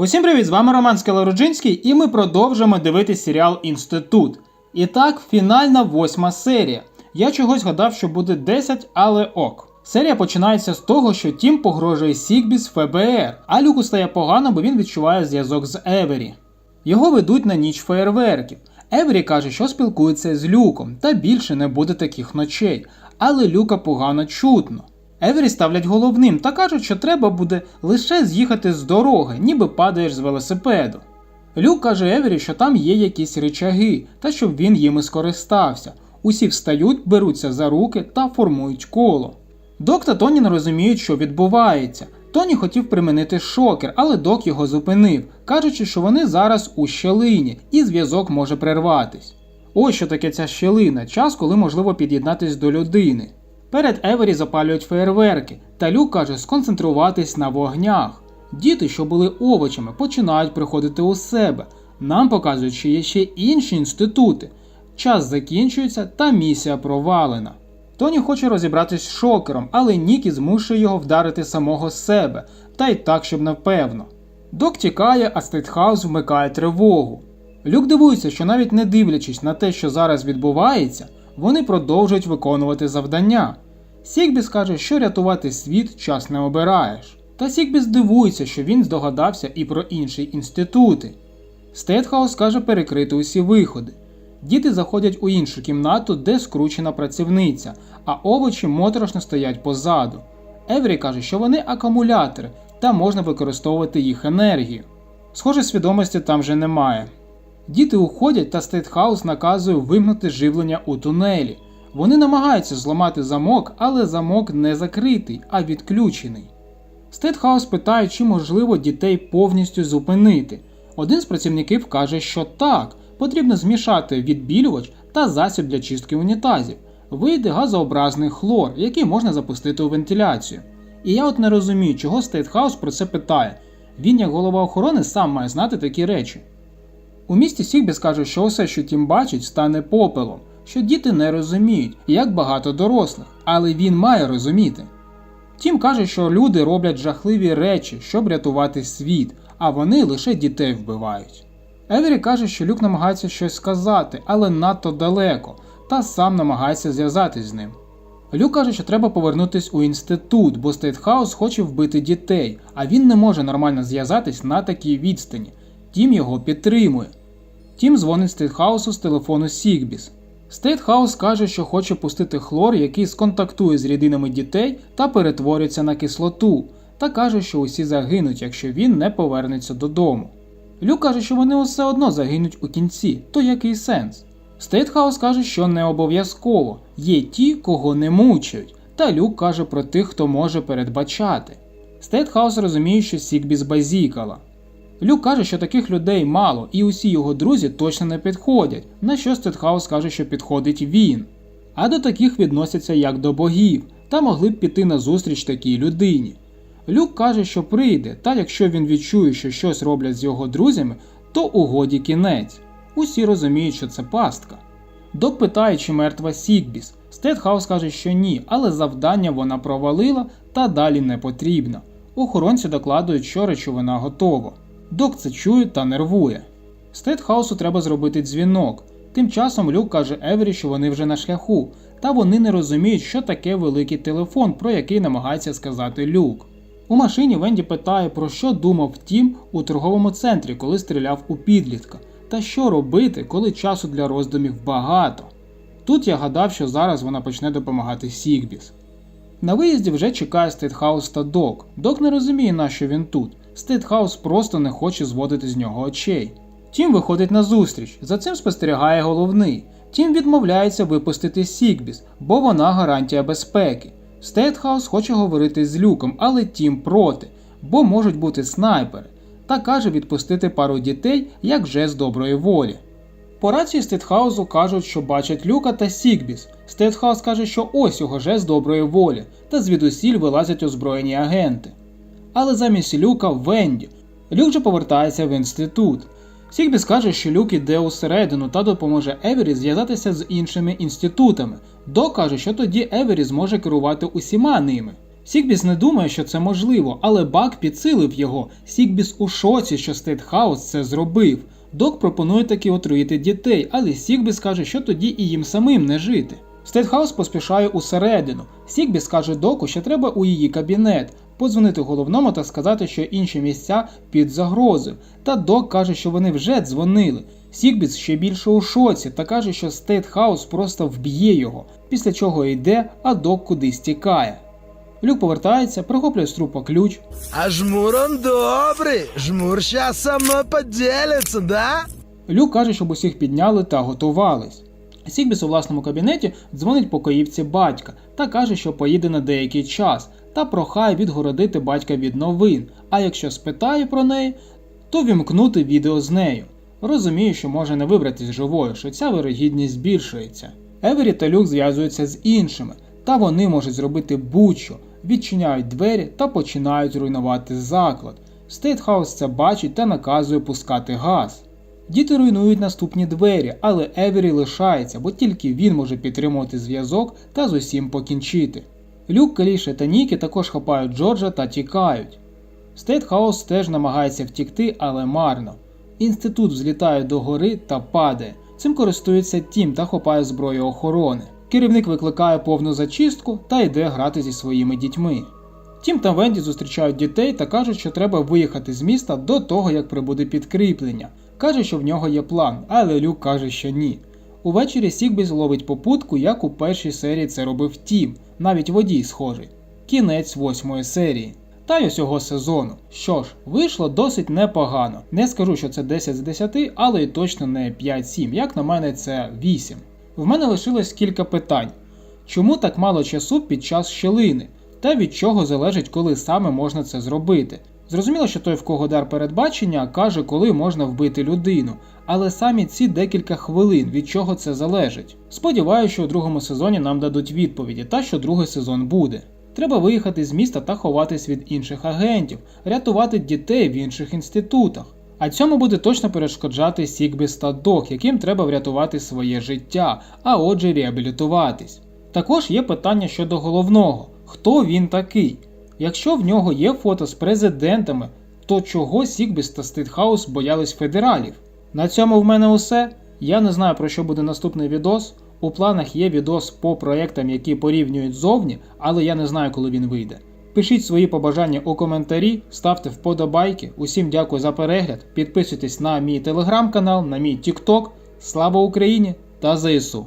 Усім привіт! З вами Роман Скелороджинський, і ми продовжуємо дивитись серіал Інститут. І так, фінальна восьма серія. Я чогось гадав, що буде 10, але ок. Серія починається з того, що Тім погрожує Сігбі з ФБР, а Люку стає погано, бо він відчуває зв'язок з Евері. Його ведуть на ніч феєрверків. Евері каже, що спілкується з Люком, та більше не буде таких ночей, але Люка погано чутно. Евері ставлять головним та кажуть, що треба буде лише з'їхати з дороги, ніби падаєш з велосипеду. Люк каже Евері, що там є якісь речаги, та щоб він їми скористався. Усі встають, беруться за руки та формують коло. Док та Тоні не розуміють, що відбувається. Тоні хотів примінити шокер, але док його зупинив, кажучи, що вони зараз у щелині і зв'язок може прерватись. Ось що таке ця щелина, час, коли можливо під'єднатись до людини. Перед Евері запалюють феєрверки, та Люк каже сконцентруватись на вогнях. Діти, що були овочами, починають приходити у себе. Нам показують, що є ще інші інститути. Час закінчується та місія провалена. Тоні хоче розібратись з шокером, але Нікі змушує його вдарити самого себе, та й так, щоб напевно. Док тікає, а Стейтхаус вмикає тривогу. Люк дивується, що навіть не дивлячись на те, що зараз відбувається, вони продовжують виконувати завдання. Сігбіс каже, що рятувати світ час не обираєш. Та Сігбіс дивується, що він здогадався і про інші інститути. Стейтхаус каже перекрити усі виходи. Діти заходять у іншу кімнату, де скручена працівниця, а овочі моторошно стоять позаду. Еврі каже, що вони акумулятори та можна використовувати їх енергію. Схоже, свідомості там вже немає. Діти уходять та Стейтхаус наказує вимкнути живлення у тунелі. Вони намагаються зламати замок, але замок не закритий, а відключений. Стейтхаус питає, чи можливо дітей повністю зупинити. Один з працівників каже, що так, потрібно змішати відбілювач та засіб для чистки унітазів. Вийде газообразний хлор, який можна запустити у вентиляцію. І я от не розумію, чого Стейтхаус про це питає. Він, як голова охорони, сам має знати такі речі. У місті Сігбіс каже, що усе, що тім бачить, стане попелом, що діти не розуміють, як багато дорослих, але він має розуміти. Тім каже, що люди роблять жахливі речі, щоб рятувати світ, а вони лише дітей вбивають. Евері каже, що Люк намагається щось сказати, але надто далеко, та сам намагається зв'язатись з ним. Люк каже, що треба повернутись у інститут, бо Стейтхаус хоче вбити дітей, а він не може нормально зв'язатись на такій відстані. Тім його підтримує. Тім дзвонить Стейтхаусу з телефону Сігбіс. Стейтхаус каже, що хоче пустити хлор, який сконтактує з рідинами дітей та перетворюється на кислоту, та каже, що усі загинуть, якщо він не повернеться додому. Люк каже, що вони все одно загинуть у кінці, то який сенс? Стейтхаус каже, що не обов'язково, є ті, кого не мучають, та Люк каже про тих, хто може передбачати. Стейтхаус розуміє, що Сігбіс базікала. Люк каже, що таких людей мало, і усі його друзі точно не підходять, на що Стетхаус каже, що підходить він. А до таких відносяться як до богів, та могли б піти на зустріч такій людині. Люк каже, що прийде, та якщо він відчує, що щось роблять з його друзями, то угоді кінець. Усі розуміють, що це пастка. Док питає, чи мертва Сігбіс. Стетхаус каже, що ні, але завдання вона провалила та далі не потрібно. Охоронці докладують, що речовина готова. Док це чує та нервує. Стейтхаусу треба зробити дзвінок. Тим часом Люк каже Евері, що вони вже на шляху, та вони не розуміють, що таке великий телефон, про який намагається сказати Люк. У машині Венді питає, про що думав Тім у торговому центрі, коли стріляв у підлітка, та що робити, коли часу для роздумів багато. Тут я гадав, що зараз вона почне допомагати Сігбіс. На виїзді вже чекає Стейтхаус та Док. Док не розуміє, на що він тут. Стейтхаус просто не хоче зводити з нього очей. Тім виходить на зустріч, за цим спостерігає головний. Тім відмовляється випустити Сігбіс, бо вона гарантія безпеки. Стейтхаус хоче говорити з люком, але Тім проти, бо можуть бути снайпери, та каже відпустити пару дітей як жест доброї волі. По рації Стейтхаусу кажуть, що бачать люка та Сігбіс. Стейтхаус каже, що ось його жест доброї волі, та звідусіль вилазять озброєні агенти. Але замість люка Венді. Люк же повертається в інститут. Сігбіс каже, що Люк іде усередину та допоможе Евері зв'язатися з іншими інститутами. До каже, що тоді Евері зможе керувати усіма ними. Сікбіс не думає, що це можливо, але Бак підсилив його. Сікбіс у шоці, що Стейтхаус це зробив. Док пропонує таки отруїти дітей, але Сікбіс каже, що тоді і їм самим не жити. Стейтхаус поспішає усередину. Сікбіс каже доку, що треба у її кабінет, подзвонити головному та сказати, що інші місця під загрозою. Та док каже, що вони вже дзвонили. Сікбіс ще більше у шоці та каже, що Стейтхаус просто вб'є його, після чого йде, а док кудись тікає. Люк повертається, прихоплює з трупа ключ, А жмур он добрый. Жмур сейчас со мной поделится, да? Люк каже, щоб усіх підняли та готувались. Сікбіс у власному кабінеті дзвонить покоївці батька та каже, що поїде на деякий час, та прохає відгородити батька від новин, а якщо спитає про неї, то вімкнути відео з нею. Розуміє, що може не вибратись живою, що ця вирогідність збільшується. Евері та Люк зв'язуються з іншими, та вони можуть зробити будь-що, відчиняють двері та починають руйнувати заклад. Стейтхаус це бачить та наказує пускати газ. Діти руйнують наступні двері, але Евері лишається, бо тільки він може підтримувати зв'язок та з усім покінчити. Люк, Каліша та Нікі також хапають Джорджа та тікають. Стейтхаус теж намагається втікти, але марно. Інститут взлітає до гори та падає. Цим користується Тім та хопає зброю охорони. Керівник викликає повну зачистку та йде грати зі своїми дітьми. Тім та Венді зустрічають дітей та кажуть, що треба виїхати з міста до того, як прибуде підкріплення. Каже, що в нього є план, але Люк каже, що ні. Увечері Сікбіс ловить попутку, як у першій серії це робив Тім, навіть водій схожий. Кінець восьмої серії. Та й усього сезону. Що ж, вийшло досить непогано. Не скажу, що це 10 з 10, але й точно не 5-7, як на мене, це 8. В мене лишилось кілька питань. Чому так мало часу під час щелини? Та від чого залежить, коли саме можна це зробити? Зрозуміло, що той, в кого дар передбачення, каже, коли можна вбити людину, але самі ці декілька хвилин, від чого це залежить. Сподіваюся, що у другому сезоні нам дадуть відповіді та що другий сезон буде. Треба виїхати з міста та ховатись від інших агентів, рятувати дітей в інших інститутах. А цьому буде точно перешкоджати Сікбіс та яким треба врятувати своє життя, а отже реабілітуватись. Також є питання щодо головного: хто він такий? Якщо в нього є фото з президентами, то чого Сікбіс та Стейтхаус боялись федералів? На цьому в мене усе. Я не знаю про що буде наступний відос. У планах є відос по проєктам, які порівнюють зовні, але я не знаю, коли він вийде. Пишіть свої побажання у коментарі, ставте вподобайки. Усім дякую за перегляд. Підписуйтесь на мій телеграм-канал, на мій TikTok. Слава Україні та ЗСУ!